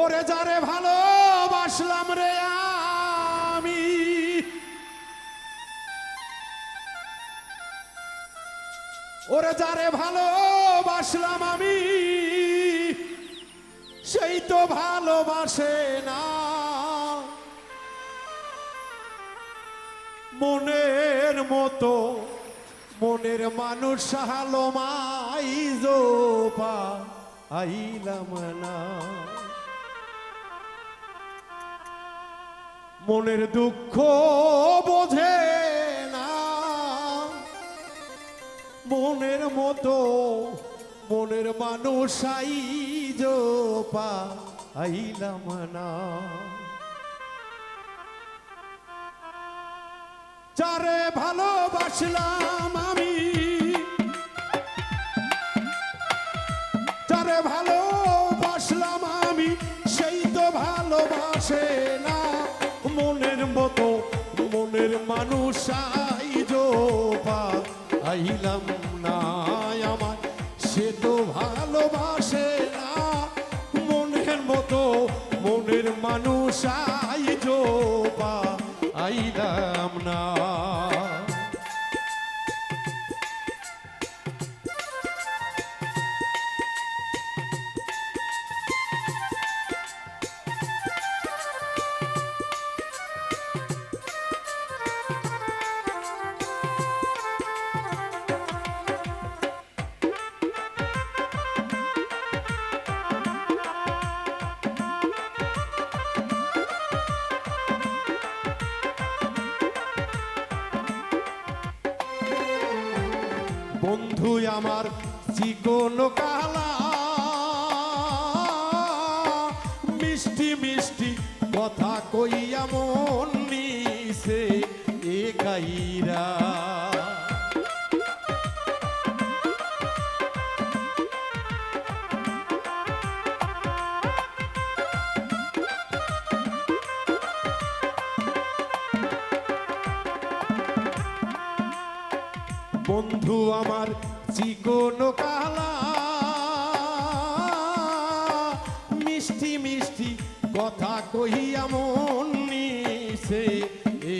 ওরে যারে ভালোবাসলাম রে আমি। ওরে যারে ভালোবাসলাম আমি, সেই তো ভালোবাসে না। মনের মতো, মনের মানুষ হালো মাই জোপা আইলাম না। মনের দুঃখ বোঝে না। মনের মতো, মনের মানুষ আই জোপা আইলাম না। যারে ভালোবাসলাম আমি, যারে ভালোবাসলাম আমি, সেই তো ভালোবাসে না। মতো মনের মানুষ আইজো পা আইলাম না আমার সে তো ভালোবাসে না। মনের মতো মনের মানুষ আইজো পা আইলাম না বন্ধু আমার চিকন কালা। মিষ্টি মিষ্টি কথা কইয়া মন নিছে এ গাইরা। বন্ধু আমার চিকন কালা। মিষ্টি মিষ্টি কথা কহিয়া মন নিছে এ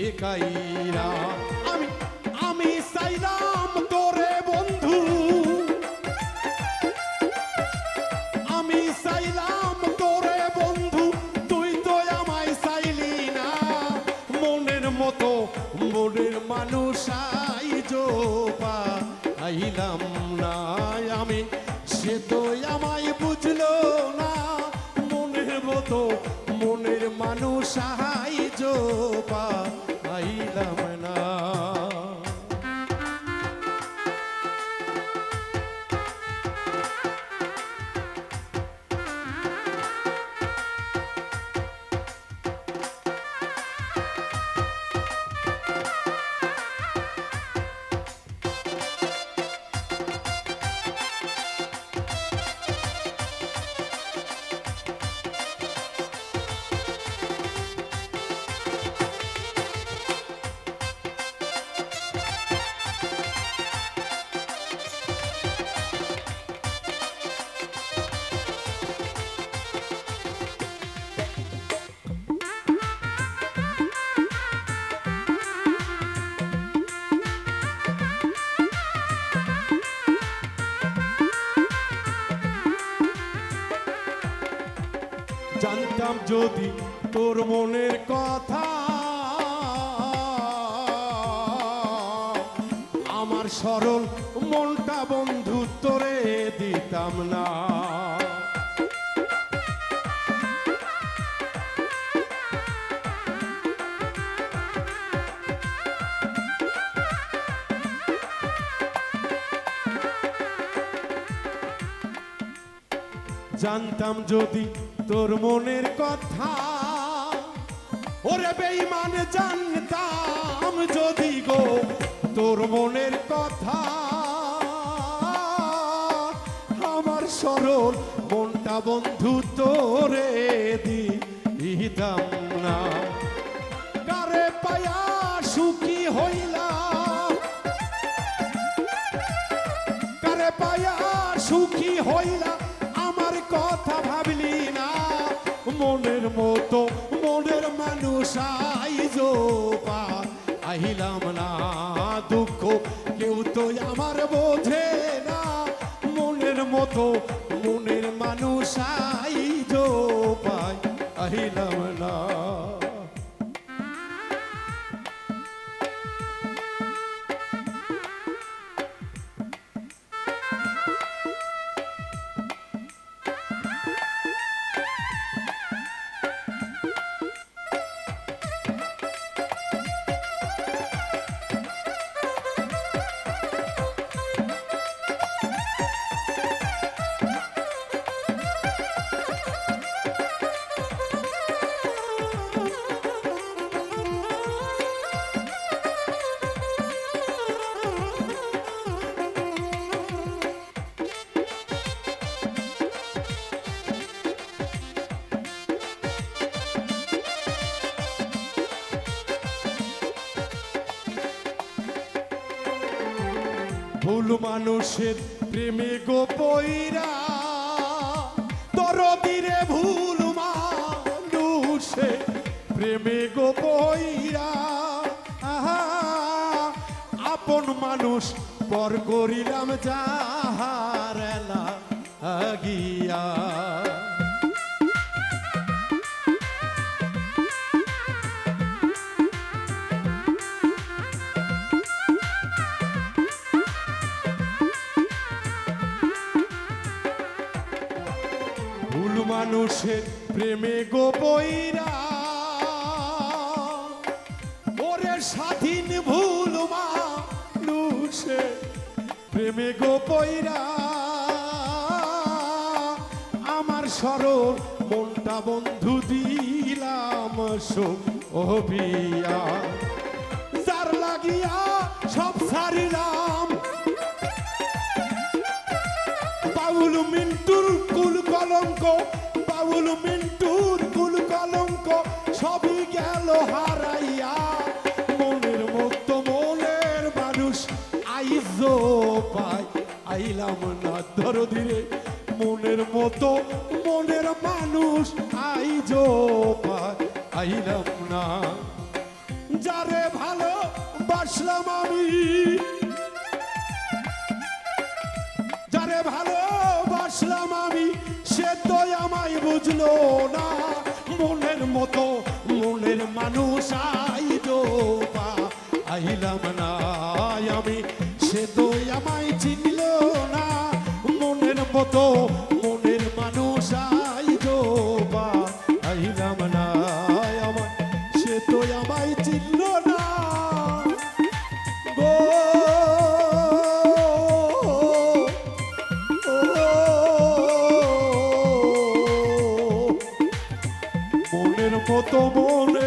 আমি সে তো জানতাম যদি তোর মনের কথা। আমার সরল মনটা বন্ধু তোরে দিতাম না। জানতাম যদি তোর মনের কথা। ওরে বেইমান জানতাম যদি গো তোর মনের কথা। আমার সরল মনটা বন্ধু তোরে দিতাম না। কারে পায়া সুখী হইলাম? কারে পায়া সুখী হইলা মনের জোপা আহিলাম না দুঃখ। কেউ তো আমার বোঝে না, মনের মতো মনের মানুষ আইজো পাই আহিলাম না ভুল মানুষের প্রেমে গো পইরা বীরে ভুল মানুষে প্রেমে গো পইরা। আপন মানুষ পর করিলাম যাহারেলা আগিয়া। মানুষের প্রেমে গোপইরা ওরে স্বাধীন ভুল মানুষে প্রেমে গোপইরা আমার সরল মনটা বন্ধু দিলাম অভিয়া যার লাগিয়া সব সারিলাম বাউল মিন্টুর কুল কলঙ্ক বাউল মিন্টুর কুল কলঙ্ক সবই গেল হারাইয়া। মনের মতো মনের মানুষ আইজ পাই আইলাম না ধরো ধীরে মনের মতো মনের মানুষ আইজ পাই আইলাম না। যারে ভালো বাসলাম আমি, যারে তো আমায় বুঝলো না মনের মতো মনের মানুষ আইলো পা আইলাম না মনের মতো